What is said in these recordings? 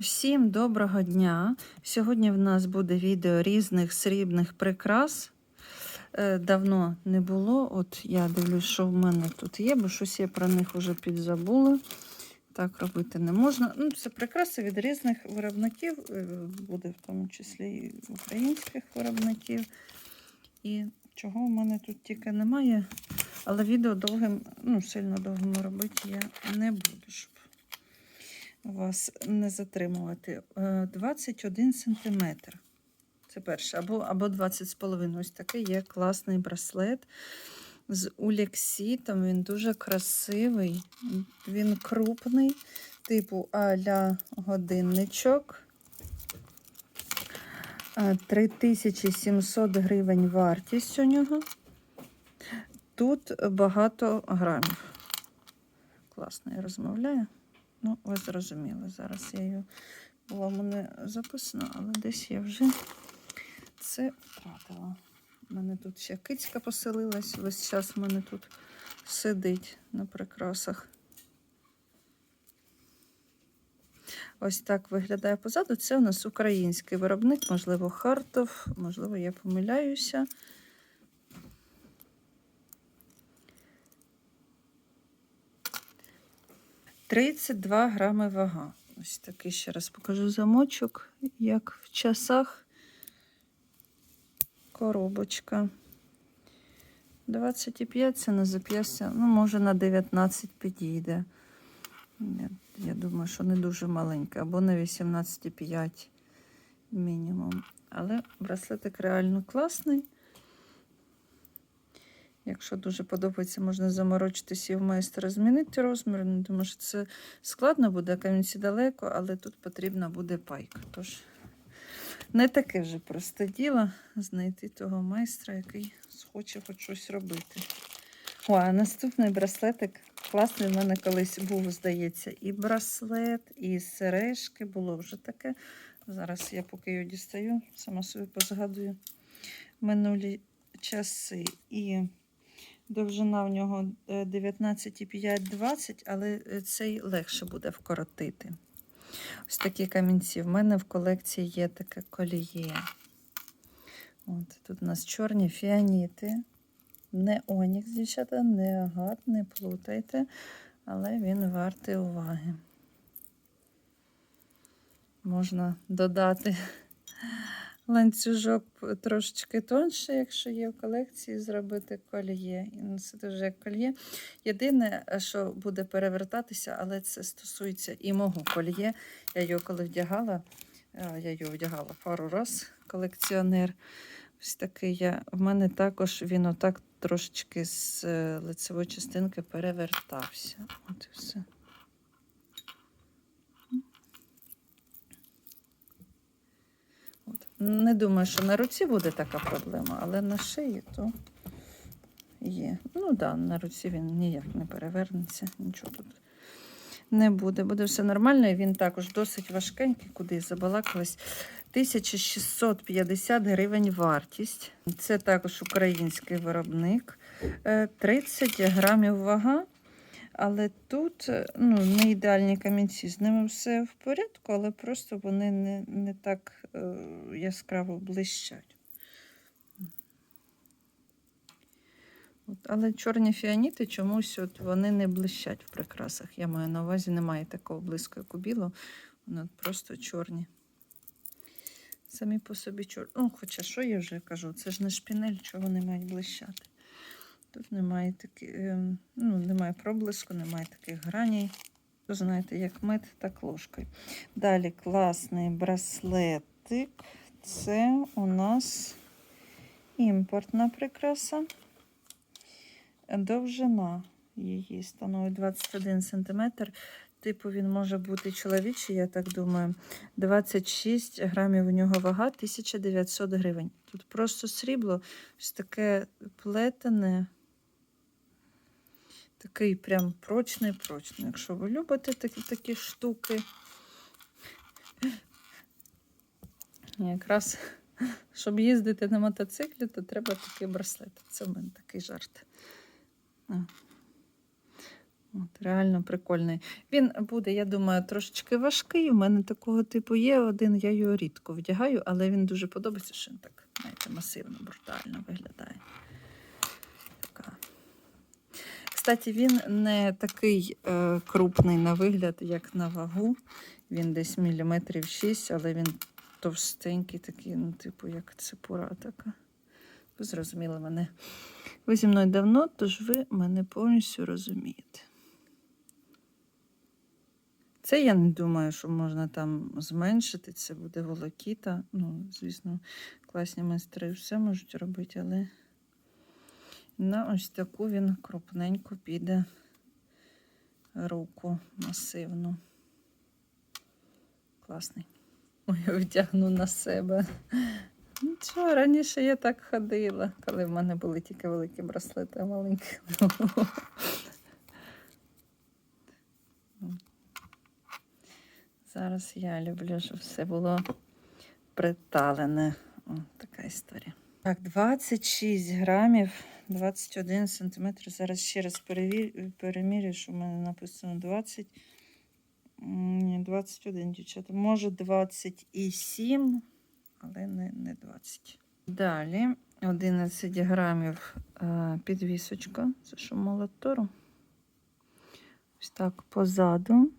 Всім доброго дня! Сьогодні в нас буде відео різних срібних прикрас. Е, Давно не було. От я дивлюсь, що в мене тут є, бо щось я про них вже підзабула. Так робити не можна. Ну, Це прикраси від різних виробників, е, буде в тому числі і українських виробників. І чого в мене тут тільки немає. Але відео довгим, ну, сильно довгим робити я не буду, щоб вас не затримувати. Е, 21 сантиметр. Це перше, або, або 20 з половиною. Ось такий є класний браслет з улексітом. Він дуже красивий, він крупний, типу а-ля годинничок. Е, 3700 гривень вартість у нього. Тут багато грамів. Класно я розмовляю. Ну, ви зрозуміли, зараз я її була в мене записана, але десь я вже це втратила. У мене тут ще кицька поселилась, весь час в мене тут сидить на прикрасах. Ось так виглядає позаду. Це у нас український виробник, можливо, Хартов, можливо, я помиляюся. Тридцять два грами вага. Ось такий ще раз покажу замочок, як в часах коробочка. 25 це на зап'ястя, ну, може на 19 підійде. Я думаю, що не дуже маленька, або на 18,5 мінімум. Але браслетик реально класний. Якщо дуже подобається, можна заморочитися і в майстра змінити розмір. Не думаю, що це складно буде, камінці далеко, але тут потрібна буде пайка. Тож не таке вже просте діло знайти того майстра, який схоче хоч щось робити. О, а наступний браслетик класний в мене колись був, здається, і браслет, і сережки. Було вже таке. Зараз я поки його дістаю, сама собі позгадую минулі часи. І довжина в нього 19,5-20, але е, цей легше буде вкоротити. Ось такі камінці. В мене в колекції є таке коліє. От, Тут у нас чорні фіаніти. Не онікс, дівчата, не агат, не плутайте, але він вартий уваги. Можна додати ланцюжок трошечки тонше, якщо є в колекції, зробити кольє. І носити вже як кольє. Єдине, що буде перевертатися, але це стосується і мого кольє. Я його коли вдягала, я його вдягала пару раз, колекціонер. Ось такий я. В мене також він отак трошечки з е, лицевої частинки перевертався. От і все. От. Не думаю, що на руці буде така проблема, але на шиї то є. Ну так, да, на руці він ніяк не перевернеться, нічого тут не буде. Буде все нормально. І він також досить важкенький, куди забалакалась. 1650 гривень вартість. Це також український виробник. Е, 30 грамів вага. Але тут е, ну, не ідеальні камінці. З ними все в порядку, але просто вони не, не так е, яскраво блищать. От, але чорні фіаніти чомусь от вони не блищать в прикрасах. Я маю на увазі, немає такого блиску, як у білого. Вони просто чорні. Самі по собі чорні. Ну, хоча що я вже кажу, це ж не шпінель, чого вони мають блищати. Тут немає такі, ем, ну, немає проблиску, немає таких граней. Ви знаєте, як мед, так ложкою. Далі класний браслетик. Це у нас імпортна прикраса. Довжина її становить 21 см. Типу, він може бути чоловічий, я так думаю. 26 грамів у нього вага, 1900 гривень. Тут просто срібло, ось таке плетене. Такий прям прочний, прочний. Якщо ви любите такі такі штуки. Якраз, щоб їздити на мотоциклі, то треба такий браслет. Це в мене такий жарт. От, реально прикольний. Він буде, я думаю, трошечки важкий. У мене такого типу є один, я його рідко вдягаю, але він дуже подобається, що він так, знаєте, масивно, брутально виглядає. Така. Кстати, він не такий е, крупний на вигляд, як на вагу. Він десь міліметрів 6, але він товстенький, такий, ну, типу, як цепура така. Ви зрозуміли мене. Ви зі мною давно, тож ви мене повністю розумієте. Це я не думаю, що можна там зменшити. Це буде волокіта. Ну, звісно, класні майстри все можуть робити, але на ось таку він крупненько піде руку масивну. Класний. Ой, я вдягну на себе. Нічого, раніше я так ходила, коли в мене були тільки великі браслети, а маленькі. Зараз я люблю, щоб все було приталене. О, така історія. Так, 26 грамів, 21 сантиметр. Зараз ще раз перевір... перемірю, що в мене написано 20. Ні, 21, дівчата. Може 27, але не, не 20. Далі 11 грамів е, підвісочка. Це що молотору. Ось так позаду.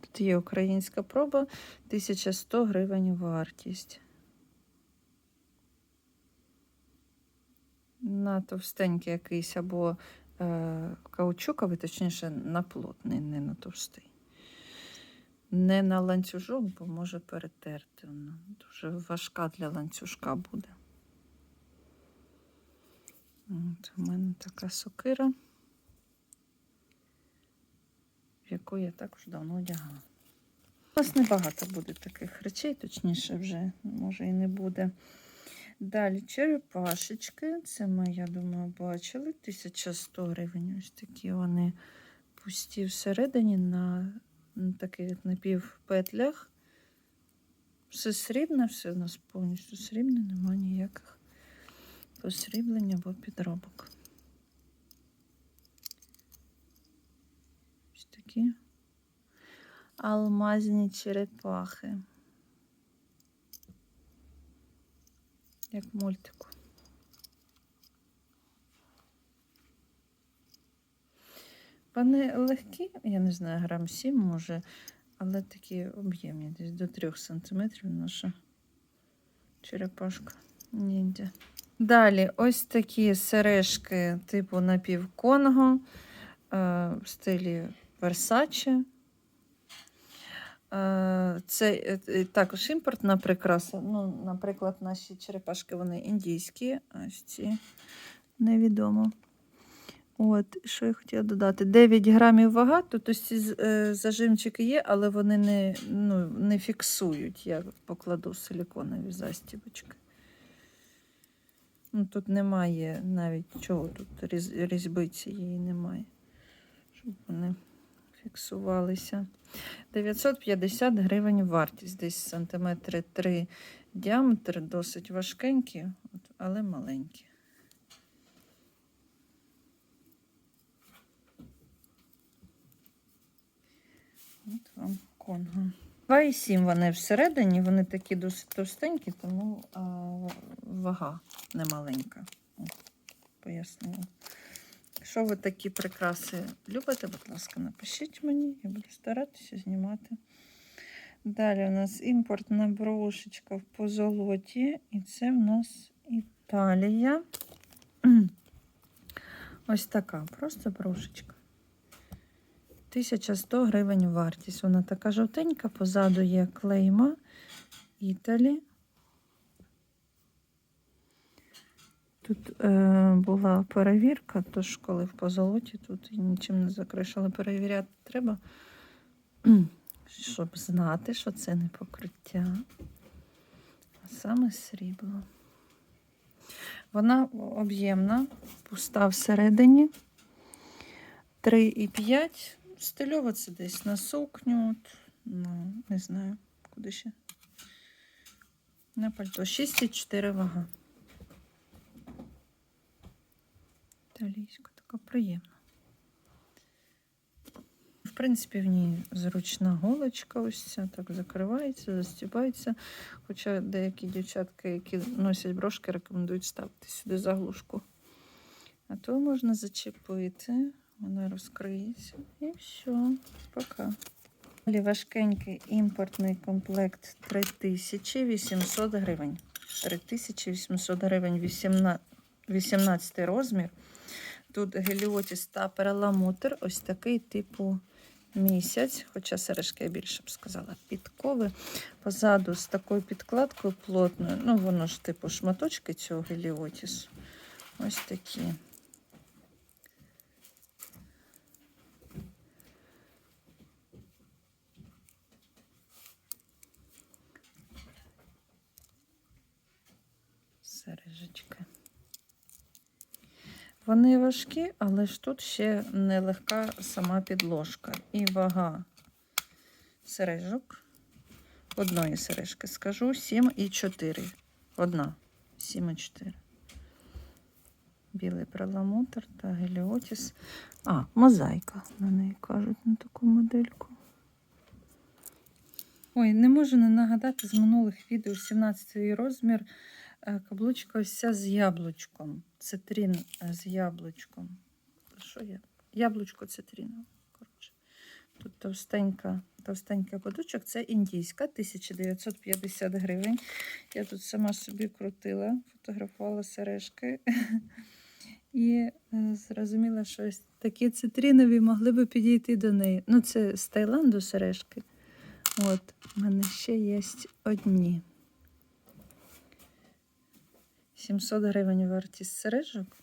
Тут є українська проба, 1100 гривень вартість. На товстенький якийсь або е, каучуковий, точніше, на плотний, не на товстий. Не на ланцюжок, бо може перетерти. Вона дуже важка для ланцюжка буде. От, у мене така сокира, яку я також давно одягала. У нас небагато буде таких речей, точніше, вже може і не буде. Далі черепашечки. Це ми, я думаю, бачили. 1100 гривень. Ось такі вони пусті всередині на, таких напівпетлях. Все срібне, все у нас повністю срібне, немає ніяких посріблень або підробок. Ось такі алмазні черепахи. Як мультику. Вони легкі, я не знаю, грам 7 може, але такі об'ємні, десь до 3 сантиметрів наша черепашка ніндзя. Далі ось такі сережки типу напівконго е, в стилі Versace. Е, Це е, е, також імпортна прикраса. Ну, наприклад, наші черепашки вони індійські, ось ці невідомо. От, що я хотіла додати? 9 грамів вага, тут ці зажимчики є, але вони не, ну, не фіксують. Я покладу силіконові застібочки. Ну, тут немає навіть чого, тут різ, різьбиці її немає, щоб вони фіксувалися. 950 гривень вартість, десь сантиметри 3 діаметр, досить важкенькі, але маленькі. От вам конго. 2,7 вони всередині, вони такі досить товстенькі, тому а, вага немаленька. Пояснила. Якщо ви такі прикраси любите, будь ласка, напишіть мені, я буду старатися знімати. Далі у нас імпортна брошечка в позолоті, і це в нас Італія. Ось така, просто брошечка. 1100 гривень вартість. Вона така жовтенька, позаду є клейма Італі. Тут е, була перевірка, тож коли в позолоті тут нічим не закриш, але перевіряти треба, щоб знати, що це не покриття, а саме срібло. Вона об'ємна, пуста всередині. 3,5. Стильово це десь на сукню. Ну, не знаю, куди ще. На пальто. 6,4 вага. Італійська, така приємна. В принципі, в ній зручна голочка, ось ця так закривається, застібається. Хоча деякі дівчатки, які носять брошки, рекомендують ставити сюди заглушку. А то можна зачепити, вона розкриється. І все, пока. Далі важкенький імпортний комплект 3800 гривень. 3800 гривень 18, 18 розмір. Тут геліотіс та переламутр, ось такий типу місяць, хоча сережки я більше б сказала, підкови. Позаду з такою підкладкою плотною. Ну, воно ж типу шматочки цього геліотісу. Ось такі. Вони важкі, але ж тут ще нелегка сама підложка. І вага сережок. Одної сережки скажу 7 і 4. Одна. 7 і 4. Білий перламутр та геліотіс. А, мозаїка на неї кажуть на таку модельку. Ой, не можу не нагадати з минулих відео 17 розмір. Е, Каблучка ось з яблучком. Цитрин е, з яблучком. Що я? Яблучко цитринове. Коротше. Тут товстенька, товстенький подучок. Це індійська, 1950 гривень. Я тут сама собі крутила, фотографувала сережки. І е, зрозуміла, що ось такі цитринові могли би підійти до неї. Ну, це з Таїланду сережки. От, в мене ще є одні. 700 гривень вартість сережок.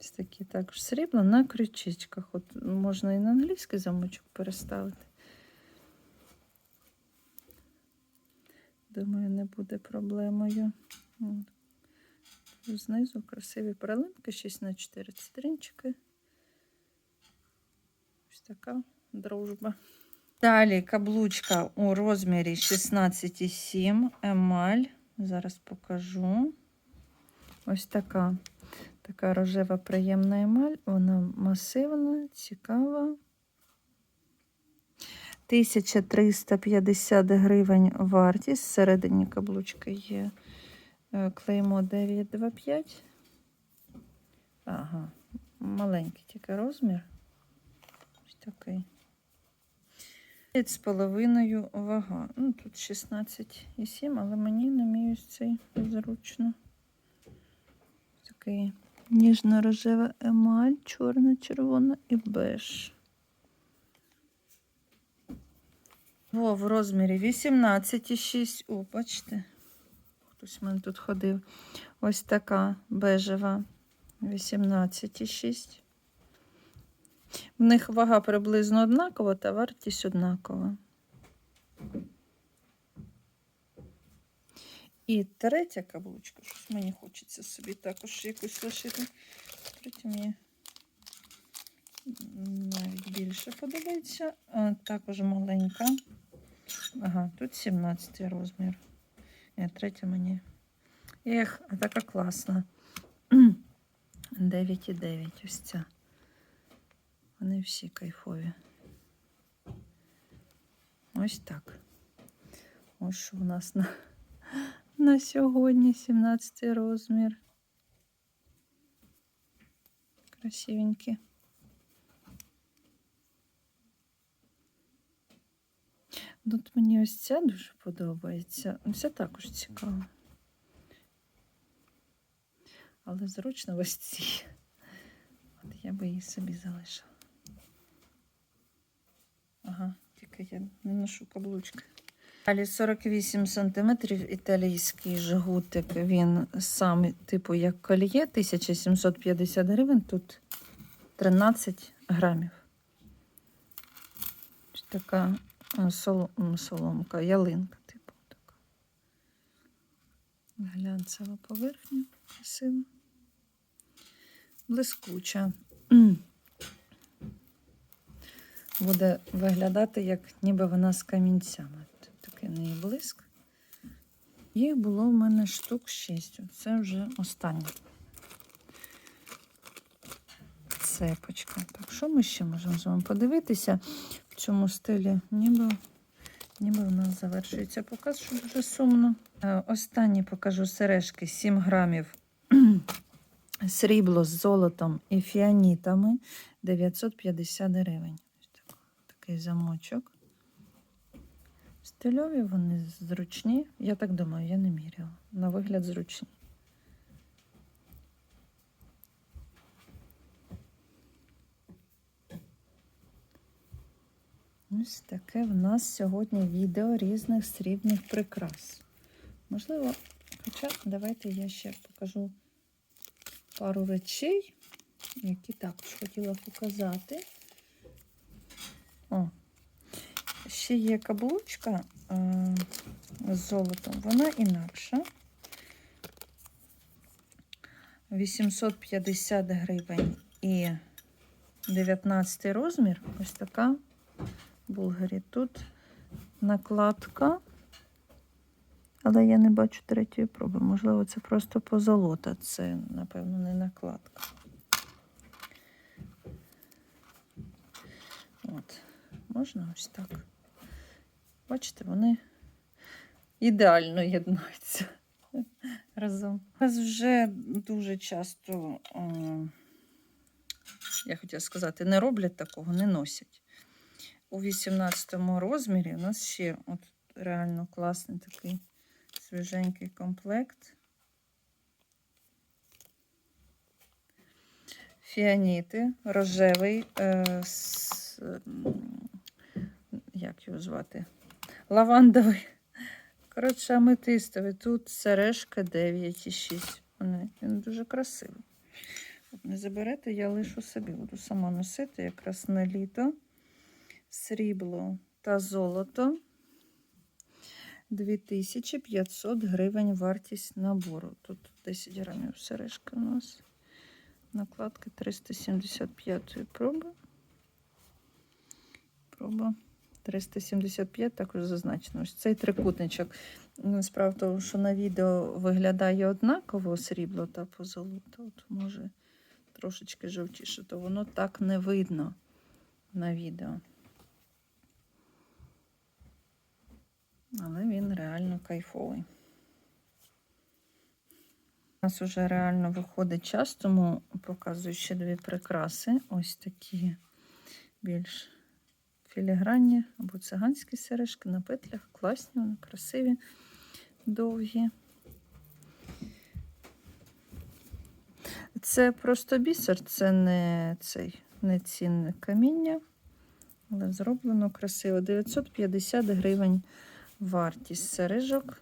Ось такі також срібло на крючечках. От можна і на англійський замочок переставити. Думаю, не буде проблемою. От. Знизу красиві перелинки, 6 на 4 цитринчики. Ось така дружба. Далі каблучка у розмірі 16,7 емаль. Зараз покажу. Ось така. Така рожева приємна емаль. Вона масивна, цікава. 1350 гривень вартість. Всередині каблучки є е, клеймо 925. Ага, маленький тільки розмір. Ось такий. З половиною вага. Ну, тут 16,7, але мені мій ось цей зручно. Такий ніжно-рожева емаль, чорна, червона і беж. О, в розмірі 18,6. О, бачите, хтось в мене тут ходив. Ось така бежева 18,6. В них вага приблизно однакова та вартість однакова. І третя каблучка, щось мені хочеться собі також якусь лишити. Третя мені навіть більше подобається. Також маленька. Ага, тут 17 розмір. Ні, третя мені. Ех, а така класна. 9,9 ось ця. Вони всі кайфові. Ось так. Ось що у нас на, на сьогодні 17 розмір. Красивенькі. Тут мені ось ця дуже подобається. Це також цікаво. Але зручно ось ці. От я би її собі залишила. Ага, тільки я не ношу каблучки. Далі 48 см італійський жгутик. Він сам, типу, як кольє, 1750 гривень, тут 13 грамів. Така сол, соломка, ялинка, типу, така. Глянцева поверхня, красива. Блискуча. Буде виглядати, як ніби вона з камінцями. Такий неї блиск. Їх було в мене штук 6. Це вже останнє. цепочка. Так, що ми ще можемо з вами подивитися в цьому стилі? Ніби, ніби в нас завершується показ, що дуже сумно. Е, Останні покажу сережки 7 грамів срібло з золотом і фіанітами 950 гривень. Такий замочок. Стильові вони зручні. Я так думаю, я не міряла. На вигляд зручні. Ось таке в нас сьогодні відео різних срібних прикрас. Можливо, хоча давайте я ще покажу пару речей, які також хотіла показати. О, ще є каблучка е, з золотом, вона інакша. 850 гривень і 19 розмір. Ось така Булгарі. Тут накладка, але я не бачу третьої проби. Можливо, це просто позолота. Це, напевно, не накладка. От, можна ось так. Бачите, вони ідеально єднаються разом. Нас вже дуже часто, е, я хотіла сказати, не роблять такого, не носять. У 18 розмірі у нас ще от реально класний такий свіженький комплект. Фіаніти, рожевий, е, м, як його звати? Лавандовий. Коротше, аметистовий. Тут сережка 9,6. Вони- Він дуже красивий. Не заберете, я лишу собі. Буду сама носити якраз на літо. Срібло та золото. 2500 гривень вартість набору. Тут 10 грамів сережка у нас. Накладка 375 проби. Проба 375 також зазначено. Ось цей трикутничок. Справа в тому, що на відео виглядає однаково срібло та позолота. От може трошечки жовтіше, то воно так не видно на відео. Але він реально кайфовий. У нас вже реально виходить час, тому показую ще дві прикраси. Ось такі більш філігранні або циганські сережки на петлях. Класні, вони красиві, довгі. Це просто бісер, це не цей не цінне каміння, але зроблено красиво. 950 гривень вартість сережок.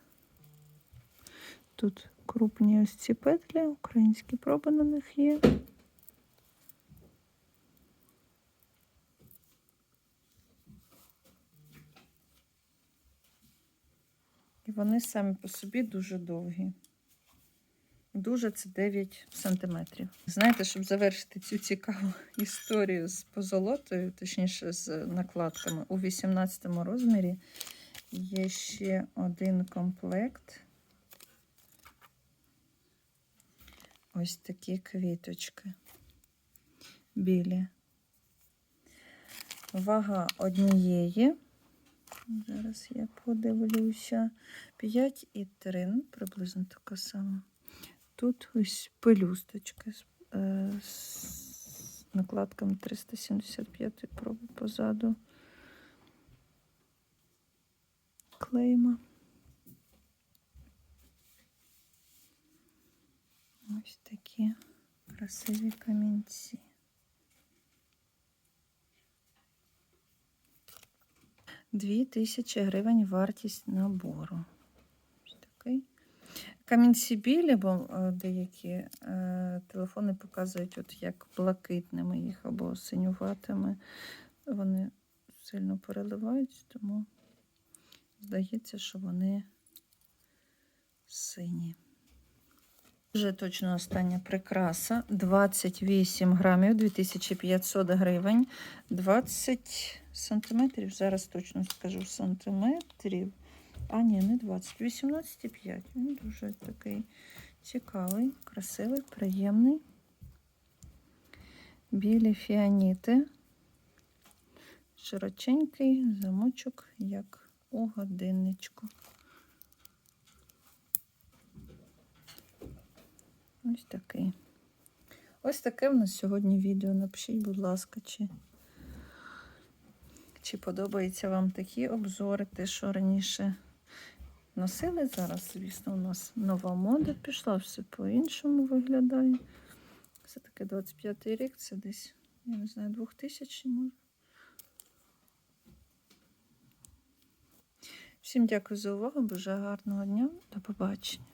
Тут крупні ось ці петлі, українські проби на них є. Вони самі по собі дуже довгі. Дуже це 9 сантиметрів. Знаєте, щоб завершити цю цікаву історію з позолотою, точніше з накладками, у 18 розмірі є ще один комплект. Ось такі квіточки білі. Вага однієї. Зараз я подивлюся. 5,3, ну, приблизно така сама. Тут ось пелюсточка з, е, з накладками 375 проби позаду. Клейма. Ось такі красиві камінці. Дві тисячі гривень вартість набору. Такий. Камінці білі, бо е, деякі е, телефони показують, от як блакитними їх або синюватими. Вони сильно переливають, тому здається, що вони сині. Вже точно остання прикраса. 28 грамів, 2500 гривень, 20 сантиметрів. Зараз точно скажу сантиметрів. А, ні, не 20, 18,5. Він дуже такий цікавий, красивий, приємний. білі фіаніти. Широченький замочок, як у годинничку. Ось такий. Ось таке в нас сьогодні відео. Напишіть, будь ласка, чи, чи подобаються вам такі обзори, те, що раніше носили. Зараз, звісно, у нас нова мода пішла, все по-іншому виглядає. Це таке 25-й рік, це десь, я не знаю, 2000 може. Всім дякую за увагу, бажаю гарного дня. До побачення.